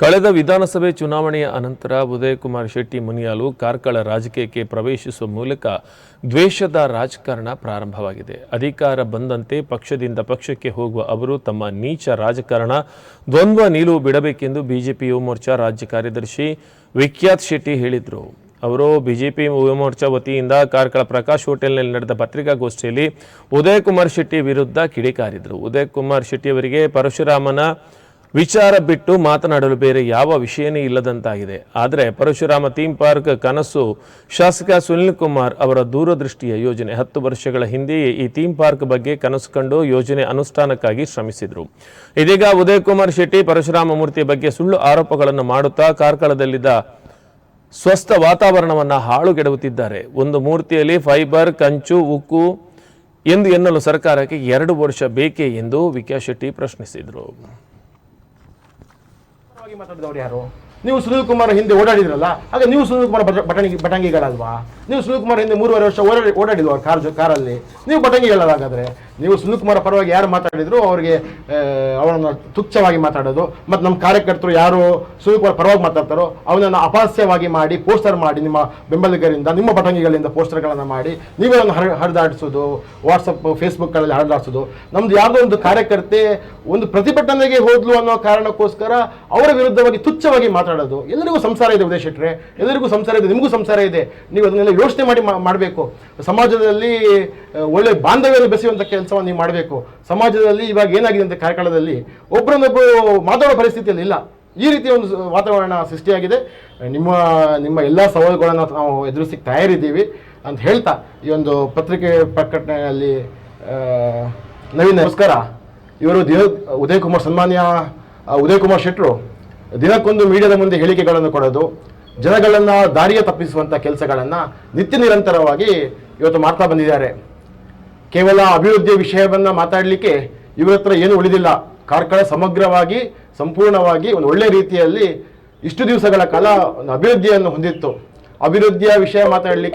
ಕಳೆದ ವಿಧಾನಸಭೆ ಚುನಾವಣೆಯ ಅನಂತರ ಉದಯಕುಮಾರ್ ಶೆಟ್ಟಿ ಮುನಿಯಾಲು ಕಾರ್ಕಳ ರಾಜಕೀಯಕ್ಕೆ ಪ್ರವೇಶಿಸುವ ಮೂಲಕ ದ್ವೇಷದ ರಾಜಕಾರಣ ಪ್ರಾರಂಭವಾಗಿದೆ. ಅಧಿಕಾರ ಬಂದಂತೆ ಪಕ್ಷದಿಂದ ಪಕ್ಷಕ್ಕೆ ಹೋಗುವ ಅವರು ತಮ್ಮ ನೀಚ ರಾಜಕಾರಣ, ದ್ವಂದ್ವ ನಿಲುವು ಬಿಡಬೇಕೆಂದು ಬಿಜೆಪಿ ಯುವ ಮೋರ್ಚಾ ರಾಜ್ಯ ಕಾರ್ಯದರ್ಶಿ ವಿಖ್ಯಾತ್ ಶೆಟ್ಟಿ ಹೇಳಿದರು. ಅವರು ಬಿಜೆಪಿ ಯುವ ಮೋರ್ಚಾ ವತಿಯಿಂದ ಕಾರ್ಕಳ ಪ್ರಕಾಶ್ ಹೋಟೆಲ್ನಲ್ಲಿ ನಡೆದ ಪತ್ರಿಕಾಗೋಷ್ಠಿಯಲ್ಲಿ ಉದಯಕುಮಾರ್ ಶೆಟ್ಟಿ ವಿರುದ್ಧ ಕಿಡಿಕಾರಿದರು. ಉದಯಕುಮಾರ್ ಶೆಟ್ಟಿ ಅವರಿಗೆ ಪರಶುರಾಮನ ವಿಚಾರ ಬಿಟ್ಟು ಮಾತನಾಡಲು ಬೇರೆ ಯಾವ ವಿಷಯನೇ ಇಲ್ಲದಂತಾಗಿದೆ. ಆದರೆ ಪರಶುರಾಮ ಥೀಮ್ ಪಾರ್ಕ್ ಕನಸು ಶಾಸಕ ಸುನಿಲ್ ಕುಮಾರ್ ಅವರ ದೂರದೃಷ್ಟಿಯ ಯೋಜನೆ. ಹತ್ತು ವರ್ಷಗಳ ಹಿಂದೆಯೇ ಈ ಥೀಮ್ ಪಾರ್ಕ್ ಬಗ್ಗೆ ಕನಸು ಕಂಡು ಯೋಜನೆ ಅನುಷ್ಠಾನಕ್ಕಾಗಿ ಶ್ರಮಿಸಿದರು. ಇದೀಗ ಉದಯಕುಮಾರ್ ಶೆಟ್ಟಿ ಪರಶುರಾಮ ಮೂರ್ತಿ ಬಗ್ಗೆ ಸುಳ್ಳು ಆರೋಪಗಳನ್ನು ಮಾಡುತ್ತಾ ಕಾರ್ಕಳದಲ್ಲಿದ್ದ ಸ್ವಸ್ಥ ವಾತಾವರಣವನ್ನು ಹಾಳುಗೆಡವುತ್ತಿದ್ದಾರೆ. ಒಂದು ಮೂರ್ತಿಯಲ್ಲಿ ಫೈಬರ್, ಕಂಚು, ಉಕ್ಕು ಎಂದು ಎನ್ನಲು ಸರ್ಕಾರಕ್ಕೆ ಎರಡು ವರ್ಷ ಬೇಕೇ ಎಂದು ವಿಕ್ಯಾ ಶೆಟ್ಟಿ ಪ್ರಶ್ನಿಸಿದರು. ಪರವಾಗಿ ಮಾತಾಡಿದವ್ರು ಯಾರು ನೀವು ಸುನೀಲ್ ಕುಮಾರ್ ಹಿಂದೆ ಓಡಾಡಿದ್ರಲ್ಲ ಹಾಗೆ ನೀವು ಸುನೀಲ್ ಕುಮಾರ್ ಬಟಣಿ ಬಟಂಗಿ ಬಟಂಗಿಗಳಲ್ವಾ? ನೀವು ಸುನೀಲ್ ಕುಮಾರ್ ಹಿಂದೆ ಮೂರುವರೆ ವರ್ಷ ಓಡಾಡಿ ಓಡಾಡಿದ್ವು ಕಾರ್ ಕಾರಲ್ಲಿ? ನೀವು ಬಟಂಗಿಗಳಲ್ಲ ನೀವು ಸುನೀಲ್ ಕುಮಾರ್ ಪರವಾಗಿ ಯಾರು ಮಾತಾಡಿದ್ರು, ಅವರಿಗೆ ಅವರನ್ನು ತುಚ್ಛವಾಗಿ ಮಾತಾಡೋದು, ಮತ್ತು ನಮ್ಮ ಕಾರ್ಯಕರ್ತರು ಯಾರು ಸುನೀಲ್ ಕುಮಾರ್ ಪರವಾಗಿ ಮಾತಾಡ್ತಾರೋ, ಅವನನ್ನು ಅಪಹಾಸ್ಯವಾಗಿ ಮಾಡಿ, ಪೋಸ್ಟರ್ ಮಾಡಿ, ನಿಮ್ಮ ಬೆಂಬಲಿಗರಿಂದ, ನಿಮ್ಮ ಬಟಂಗಿಗಳಿಂದ ಪೋಸ್ಟರ್ಗಳನ್ನು ಮಾಡಿ, ನೀವೇ ಅದನ್ನು ಹರ ಹರಿದಾಡಿಸೋದು ವಾಟ್ಸಪ್ ಫೇಸ್ಬುಕ್ಗಳಲ್ಲಿ ಹರಿದಾಡಿಸೋದು. ನಮ್ದು ಯಾವುದೋ ಒಂದು ಕಾರ್ಯಕರ್ತೆ ಒಂದು ಪ್ರತಿಭಟನೆಗೆ ಹೋದ್ಲು ಅನ್ನೋ ಕಾರಣಕ್ಕೋಸ್ಕರ ಅವರ ವಿರುದ್ಧವಾಗಿ ತುಚ್ಛವಾಗಿ ಮಾತಾಡೋದು ಎಲ್ಲರಿಗೂ ಸಂಸಾರ ಇದೆ ಉದಯ ಶೆಟ್ರೆ. ಎಲ್ಲರಿಗೂ ಸಂಸಾರ ಇದೆ, ನಿಮಗೂ ಸಂಸಾರ ಇದೆ. ನೀವು ಅದನ್ನೆಲ್ಲ ಯೋಚನೆ ಮಾಡಿ ಮಾಡಬೇಕು. ಸಮಾಜದಲ್ಲಿ ಒಳ್ಳೆ ಬಾಂಧವ್ಯವನ್ನು ಬೆಸೆಯುವಂಥ ಕೆಲಸವನ್ನು ನೀವು ಮಾಡಬೇಕು. ಸಮಾಜದಲ್ಲಿ ಇವಾಗ ಏನಾಗಿದೆ ಅಂತ ಕಾರ್ಯಕಾಲದಲ್ಲಿ ಒಬ್ಬರನ್ನೊಬ್ಬರು ಮಾತಾಡೋ ಪರಿಸ್ಥಿತಿಯಲ್ಲಿ ಇಲ್ಲ. ಈ ರೀತಿಯ ಒಂದು ವಾತಾವರಣ ಸೃಷ್ಟಿಯಾಗಿದೆ. ನಿಮ್ಮ ನಿಮ್ಮ ಎಲ್ಲ ಸವಾಲುಗಳನ್ನು ನಾವು ಎದುರಿಸಿ ತಯಾರಿದ್ದೀವಿ ಅಂತ ಹೇಳ್ತಾ ಈ ಒಂದು ಪತ್ರಿಕೆ ಪ್ರಕಟಣೆಯಲ್ಲಿ ನವೀನ್ ನಮಸ್ಕಾರ. ಇವರು ದಿನ ಉದಯ್ ಕುಮಾರ್ ಸನ್ಮಾನ್ಯ ಉದಯ್ ಕುಮಾರ್ ಶೆಟ್ಟರು ದಿನಕ್ಕೊಂದು ಮೀಡಿಯಾದ ಮುಂದೆ ಹೇಳಿಕೆಗಳನ್ನು ಕೊಡೋದು, ಜನಗಳನ್ನು ದಾರಿಯ ತಪ್ಪಿಸುವಂಥ ಕೆಲಸಗಳನ್ನು ನಿತ್ಯ ನಿರಂತರವಾಗಿ ಇವತ್ತು ಮಾಡ್ತಾ ಬಂದಿದ್ದಾರೆ. ಕೇವಲ ಅಭಿವೃದ್ಧಿಯ ವಿಷಯವನ್ನು ಮಾತಾಡಲಿಕ್ಕೆ ಇವರ ಹತ್ರ ಏನು ಉಳಿದಿಲ್ಲ. ಕಾರ್ಕಳ ಸಮಗ್ರವಾಗಿ, ಸಂಪೂರ್ಣವಾಗಿ ಒಂದು ಒಳ್ಳೆಯ ರೀತಿಯಲ್ಲಿ ಇಷ್ಟು ದಿವಸಗಳ ಕಾಲ ಒಂದು ಅಭಿವೃದ್ಧಿಯನ್ನು ಹೊಂದಿತ್ತು. ಅಭಿವೃದ್ಧಿಯ ವಿಷಯ ಮಾತಾಡಲಿಕ್ಕೆ